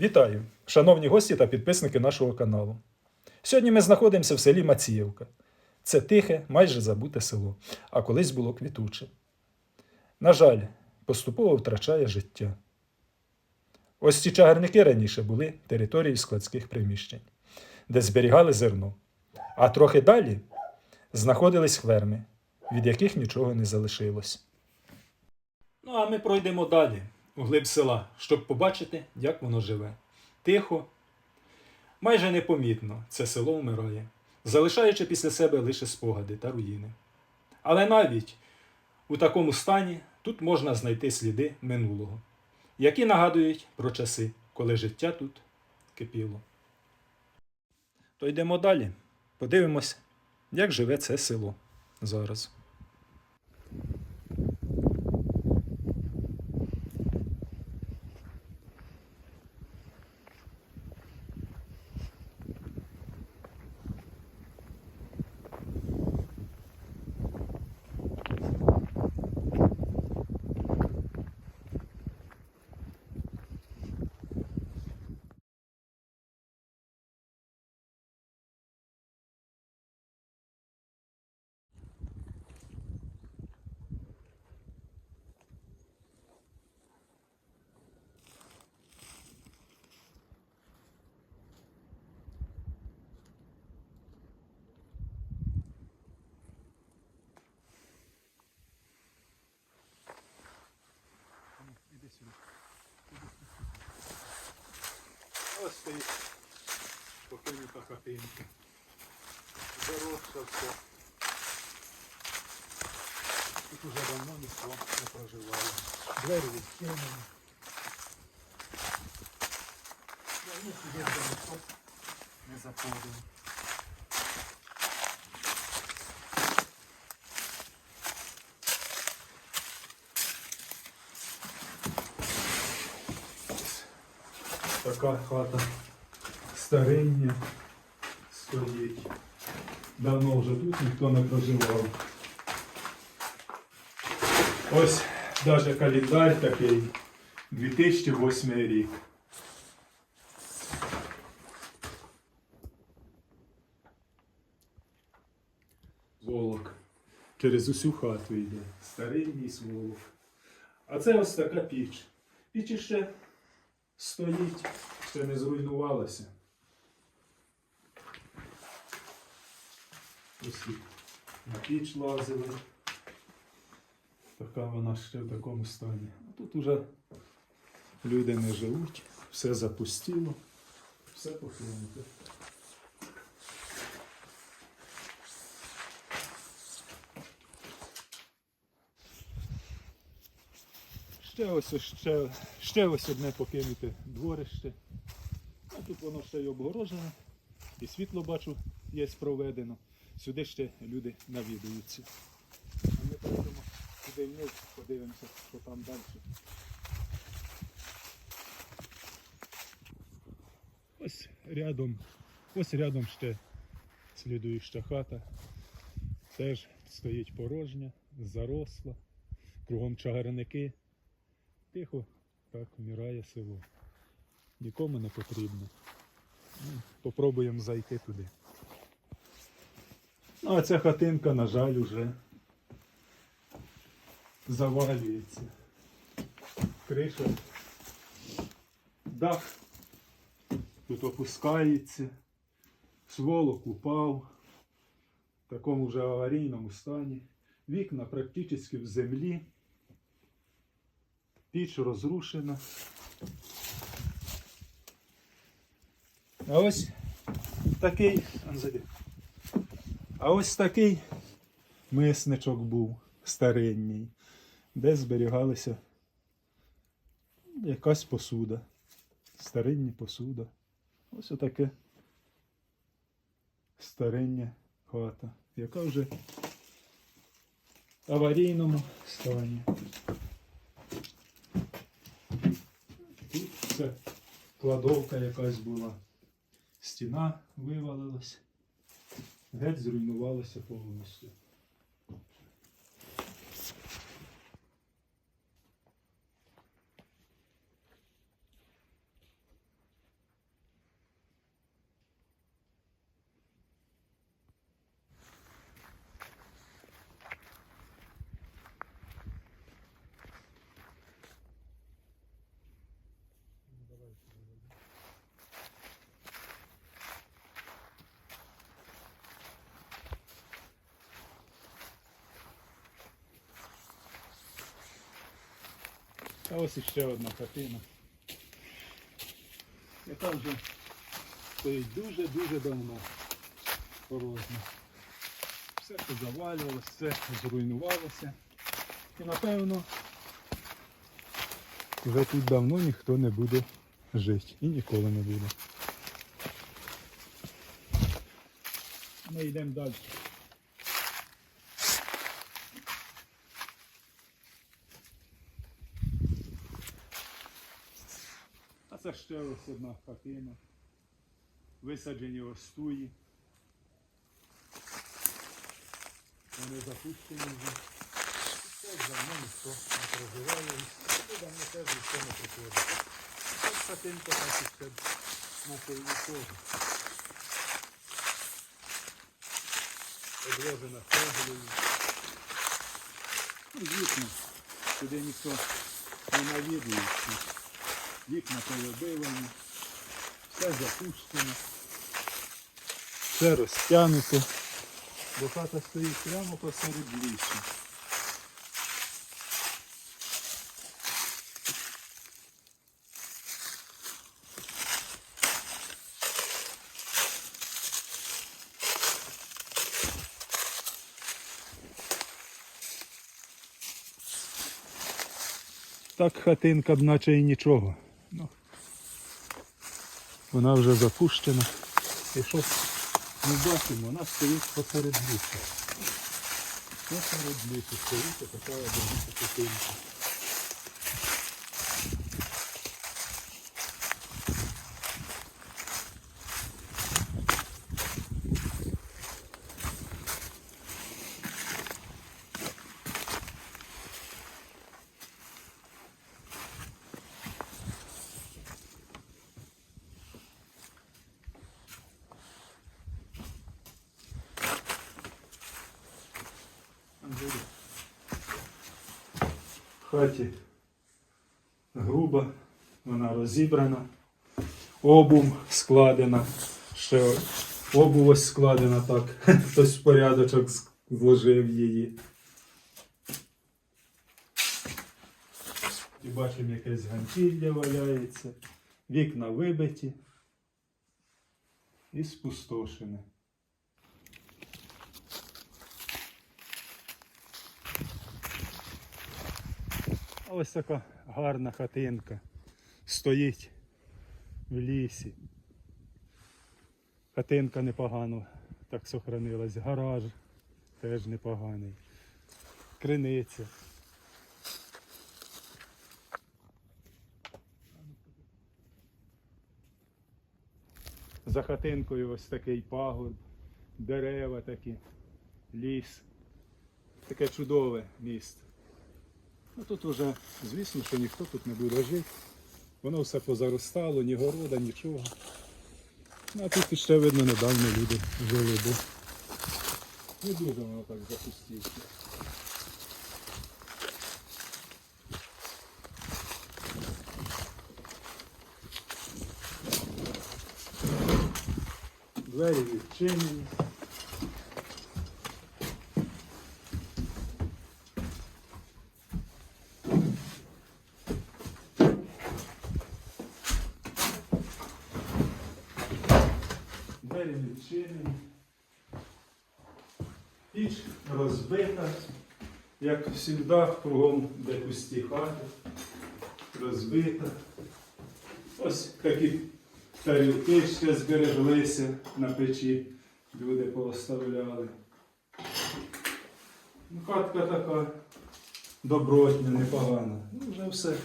Вітаю, шановні гості та підписники нашого каналу. Сьогодні ми знаходимося в селі Маціївка. Це тихе, майже забуте село, а колись було квітуче. На жаль, поступово втрачає життя. Ось ці чагарники раніше були територією складських приміщень, де зберігали зерно. А трохи далі знаходились ферми, від яких нічого не залишилось. Ну, а ми пройдемо далі, у глиб села, щоб побачити, як воно живе. Тихо, майже непомітно це село вмирає, залишаючи після себе лише спогади та руїни. Але навіть у такому стані тут можна знайти сліди минулого, які нагадують про часи, коли життя тут кипіло. То йдемо далі. Подивимось, як живе це село зараз. Іди сюди. Ось стоїть покинута хатинка. Заросша все. Тут уже давно ніхто не проживає. Двері відкинені. Сюди не заходив. Така хата стариння стоїть. Давно вже тут ніхто не проживав. Ось навіть календар такий 2008 рік. Волок. Через усю хату йде. Старинний сволок. А це ось така піч. Піч іще стоїть, ще не зруйнувалася. Ось тут на піч лазили. Така вона ще в такому стані. А тут уже люди не живуть, все запустіло, все покинуте. Ще ось ще, ще ось одне покинуте дворище. А тут воно ще й обгорожене. І світло бачу, є проведено. Сюди ще люди навідуються. А ми пройдемо туди вниз, подивимося, що там далі. Ось рядом, ось рядом ще слідуюча хата. Теж стоїть порожня, заросла, кругом чагарники. Тихо так вмирає село. Нікому не потрібно. Ну, Попробуємо зайти туди. Ну, а ця хатинка, на жаль, уже завалюється. Криша, дах тут опускається. сволок упав в такому вже аварійному стані. Вікна практично в землі. Піч розрушена. А ось такий. а, ось такий мисничок був старинний, де зберігалася якась посуда. Старинні посуда. Ось отаке стариння хата, яка вже в аварійному стані. Тут кладовка якась була. Стіна вивалилась. Геть зруйнувалася повністю. А ось іще одна хатина. Яка вже стоїть дуже-дуже давно порожня. Все позавалювалося, все зруйнувалося. І напевно вже тут давно ніхто не буде жити і ніколи не буде. Ми йдемо далі. Це ще ось одна хатина. Висаджені остуї. Вони запущені вже. Це давно ніхто не проживає. І давно теж ніхто не приходить. Ось хатинка так і ще на селі теж. Обложена цеглою. Ну, звісно, сюди ніхто не навідується. Вікна перебивані, все запущено, все розтягнуто, бо хата стоїть прямо посеред лісу. Так хатинка б наче і нічого. Ну, вона вже запущена. І що ми бачимо, вона стоїть посеред лісу. Посеред лісу стоїть така одиниця хатинка. В хаті груба, вона розібрана, обув складена, ще обув ось складена так, хтось в порядочок зложив її. І бачимо якесь ганчір'я валяється, вікна вибиті. І спустошене. Ось така гарна хатинка стоїть в лісі. Хатинка непогано так сохранилась. Гараж теж непоганий. Криниця. За хатинкою ось такий пагорб, дерева такі, ліс. Таке чудове місце. Ну тут вже, звісно, що ніхто тут не буде жити. Воно все позаростало, ні города, нічого. Ну, а тут ще видно недавно люди жили, бо не дуже воно так запустілося. Двері відчинені. Двері відчинені. Піч розбита, як завжди, кругом де пусті хати. Розбита. Ось такі тарілки ще збереглися на печі, люди поставляли. Ну, хатка така добротня, непогана. Ну, вже все.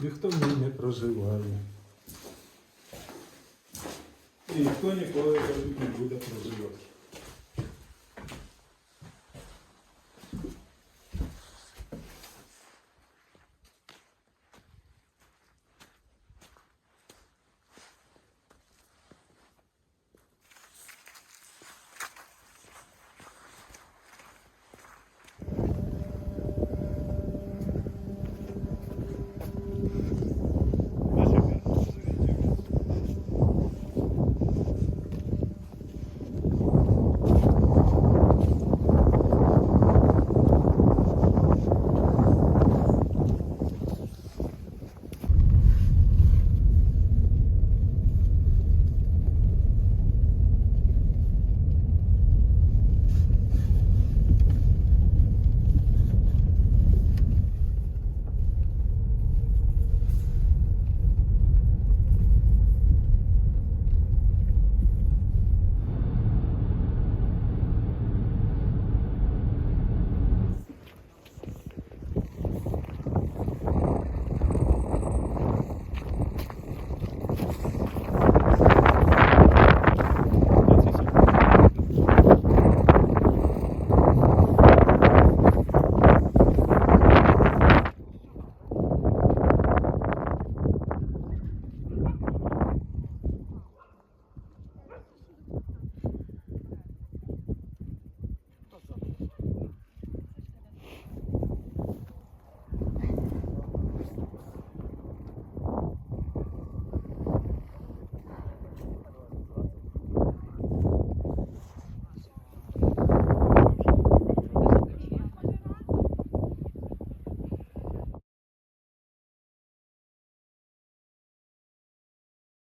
Ніхто в ній не проживає. І ніхто ніколи не буде проживати.